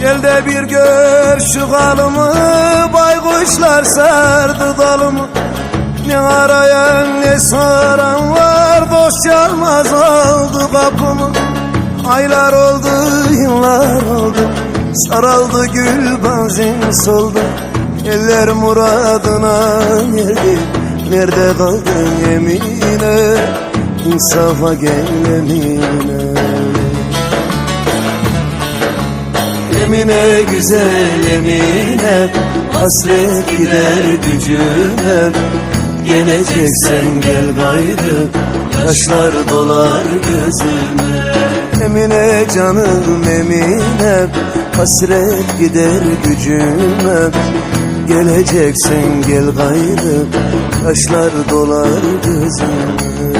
Hele bir gör şu halımı Baykuşlar sardı dalımı. Ne arayan ne soran var Dost çalmaz oldu kapımı. Aylar oldu yıllar oldu Saraldı gül bazen soldu. Eller muradına geldi Nerede kaldın yemine? İnsafa gel emine Emine güzel emine Hasret gider gücüne. Geleceksen gel gayrı Yaşlar dolar gözüme. Emine canım emine Hasret gider gücüme. Geleceksen gel gayrı Yaşlar dolar gözüme